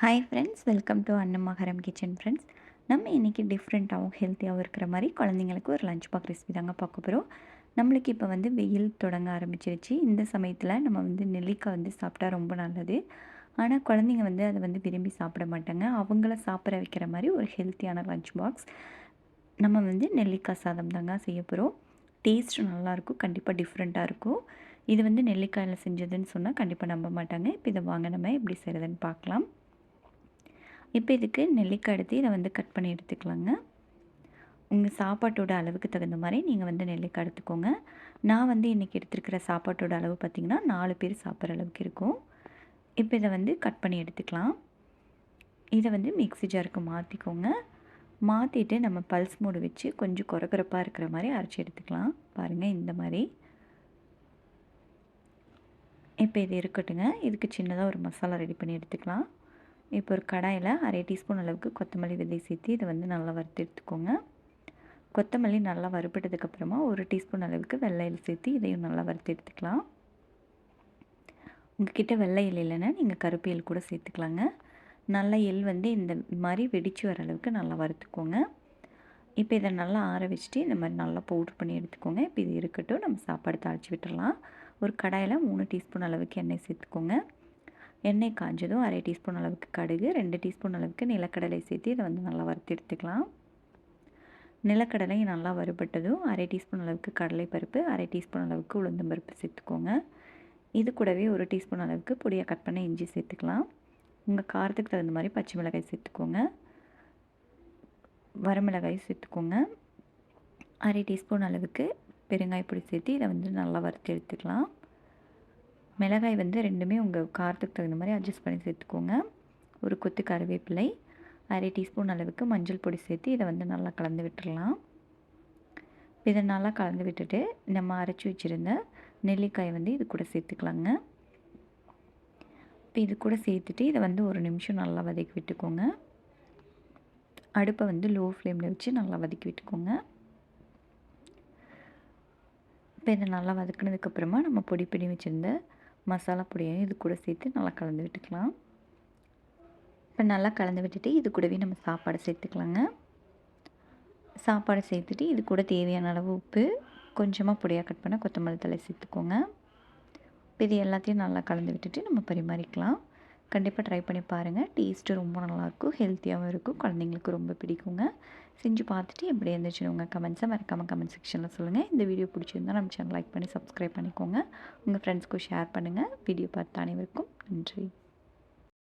Hi friends welcome to Annamakaram kitchen friends நம்ம இன்றைக்கி டிஃப்ரெண்ட்டாகவும் ஹெல்த்தியாகவும் இருக்கிற மாதிரி குழந்தைங்களுக்கு ஒரு லஞ்ச் பாக் ரெசிபி தாங்க பார்க்க போகிறோம் நம்மளுக்கு இப்போ வந்து வெயில் தொடங்க ஆரம்பிச்சிருச்சு. இந்த சமயத்தில் நம்ம வந்து நெல்லிக்காய் வந்து சாப்பிட்டா ரொம்ப நல்லது. ஆனால் குழந்தைங்க வந்து அதை வந்து விரும்பி சாப்பிட மாட்டாங்க. அவங்கள சாப்பிட வைக்கிற மாதிரி ஒரு ஹெல்த்தியான லஞ்ச் பாக்ஸ் நம்ம வந்து நெல்லிக்காய் சாதம் தாங்க செய்ய போகிறோம் டேஸ்ட் நல்லாயிருக்கும் கண்டிப்பாக டிஃப்ரெண்ட்டாக இருக்கும். இது வந்து நெல்லிக்காயில் செஞ்சதுன்னு சொன்னால் கண்டிப்பாக நம்ப மாட்டாங்க. இப்போ இதை வாங்க நம்ம எப்படி செய்கிறதுன்னு பார்க்கலாம். இப்போ இதுக்கு நெல்லிக்காய் எடுத்து இதை வந்து கட் பண்ணி எடுத்துக்கலாங்க. உங்கள் சாப்பாட்டோட அளவுக்கு தகுந்த மாதிரி நீங்கள் வந்து நெல்லிக்காய் எடுத்துக்கோங்க. நான் வந்து இன்றைக்கி எடுத்துருக்கிற சாப்பாட்டோட அளவு பார்த்திங்கன்னா நாலு பேர் சாப்பிட்ற அளவுக்கு இருக்கும். இப்போ இதை வந்து கட் பண்ணி எடுத்துக்கலாம். இதை வந்து மிக்ஸி ஜாருக்கு மாற்றிக்கோங்க மாற்றிட்டு நம்ம பல்ஸ் மூடு வச்சு கொஞ்சம் குறக்குறப்பாக இருக்கிற மாதிரி அரைச்சி எடுத்துக்கலாம். பாருங்கள் இந்த மாதிரி. இப்போ இது இருக்கட்டுங்க. இதுக்கு சின்னதாக ஒரு மசாலா ரெடி பண்ணி எடுத்துக்கலாம். இப்போ ஒரு கடாயில் அரை டீஸ்பூன் அளவுக்கு கொத்தமல்லி விதை சேர்த்து இதை வந்து நல்லா வறுத்து எடுத்துக்கோங்க. கொத்தமல்லி நல்லா வறுப்பட்டதுக்கப்புறமா ஒரு டீஸ்பூன் அளவுக்கு வெள்ளையில் சேர்த்து இதையும் நல்லா வறுத்து எடுத்துக்கலாம். உங்ககிட்ட வெள்ளை இல் இல்லைன்னா நீங்கள் கருப்பு எல் கூட சேர்த்துக்கலாங்க. நல்ல எள் வந்து இந்த மாதிரி வெடித்து வர அளவுக்கு நல்லா வறுத்துக்கோங்க. இப்போ இதை நல்லா ஆற வச்சுட்டு இந்த மாதிரி நல்லா பவுட்ரு பண்ணி எடுத்துக்கோங்க. இப்போ இது இருக்கட்டும் நம்ம சாப்பாடு தாளித்து விட்டுடலாம் ஒரு கடாயில் மூணு டீஸ்பூன் அளவுக்கு எண்ணெய் சேர்த்துக்கோங்க. எண்ணெய் காஞ்சதும் அரை டீஸ்பூன் அளவுக்கு கடுகு ரெண்டு டீஸ்பூன் அளவுக்கு நிலக்கடலை சேர்த்து இதை வந்து நல்லா வறுத்து எடுத்துக்கலாம். நிலக்கடலை நல்லா வறுபட்டதும் அரை டீஸ்பூன் அளவுக்கு கடலை பருப்பு அரை டீஸ்பூன் அளவுக்கு உளுந்தம் பருப்பு சேர்த்துக்கோங்க. இது கூடவே ஒரு டீஸ்பூன் அளவுக்கு பொடியாக கட் பண்ண இஞ்சி சேர்த்துக்கலாம். உங்கள் காரத்துக்கு தகுந்த மாதிரி பச்சை மிளகாய் சேர்த்துக்கோங்க. வரமிளகாய் சேர்த்துக்கோங்க. அரை டீஸ்பூன் அளவுக்கு பெருங்காய பொடி சேர்த்து இதை வந்து நல்லா வறுத்து எடுத்துக்கலாம். மிளகாய் வந்து ரெண்டுமே உங்கள் காரத்துக்கு தகுந்த மாதிரி அட்ஜஸ்ட் பண்ணி சேர்த்துக்கோங்க. ஒரு கொத்து கருவேப்பிலை அரை டீஸ்பூன் அளவுக்கு மஞ்சள் பொடி சேர்த்து இதை வந்து நல்லா கலந்து விட்டுடலாம் இதை நல்லா கலந்து விட்டுட்டு நம்ம அரைச்சி வச்சுருந்த நெல்லிக்காய் வந்து இது கூட சேர்த்துக்கலாங்க. இப்போ இது கூட சேர்த்துட்டு இதை வந்து ஒரு நிமிஷம் நல்லா வதக்கி விட்டுக்கோங்க. அடுப்பை வந்து லோ ஃப்ளேமில் வச்சு நல்லா வதக்கி விட்டுக்கோங்க. இப்போ இதை நல்லா வதக்குனதுக்கப்புறமா நம்ம பொடி பண்ணி வச்சுருந்த மசாலா பொடியையும் இது கூட சேர்த்து நல்லா கலந்து விட்டுக்கலாம். இப்போ நல்லா கலந்து விட்டுட்டு இது கூடவே நம்ம சாப்பாடு சேர்த்துக்கலாங்க. சாப்பாடு சேர்த்துட்டு இது கூட தேவையான அளவு உப்பு கொஞ்சமாக பொடியாக கட் பண்ண கொத்தமல்லி தலை சேர்த்துக்கோங்க. இப்போ இது எல்லாத்தையும் நல்லா கலந்து விட்டுட்டு நம்ம பரிமாறிக்கலாம். கண்டிப்பாக ட்ரை பண்ணி பாருங்கள் டேஸ்ட்டு ரொம்ப நல்லாயிருக்கும் ஹெல்த்தியாகவும் இருக்கும். குழந்தைங்களுக்கு ரொம்ப பிடிக்குங்க. செஞ்சு பார்த்துட்டு எப்படி இருந்துச்சுன்னு உங்கள் கமெண்ட்ஸை மறக்காமல் கமெண்ட் செக்ஷனில் சொல்லுங்கள் இந்த வீடியோ பிடிச்சிருந்தால் நம்ம சேனல் லைக் பண்ணி சப்ஸ்கிரைப் பண்ணிக்கோங்க. உங்கள் ஃப்ரெண்ட்ஸ்க்கும் ஷேர் பண்ணுங்கள் வீடியோ பார்த்து அனைவருக்கும் நன்றி.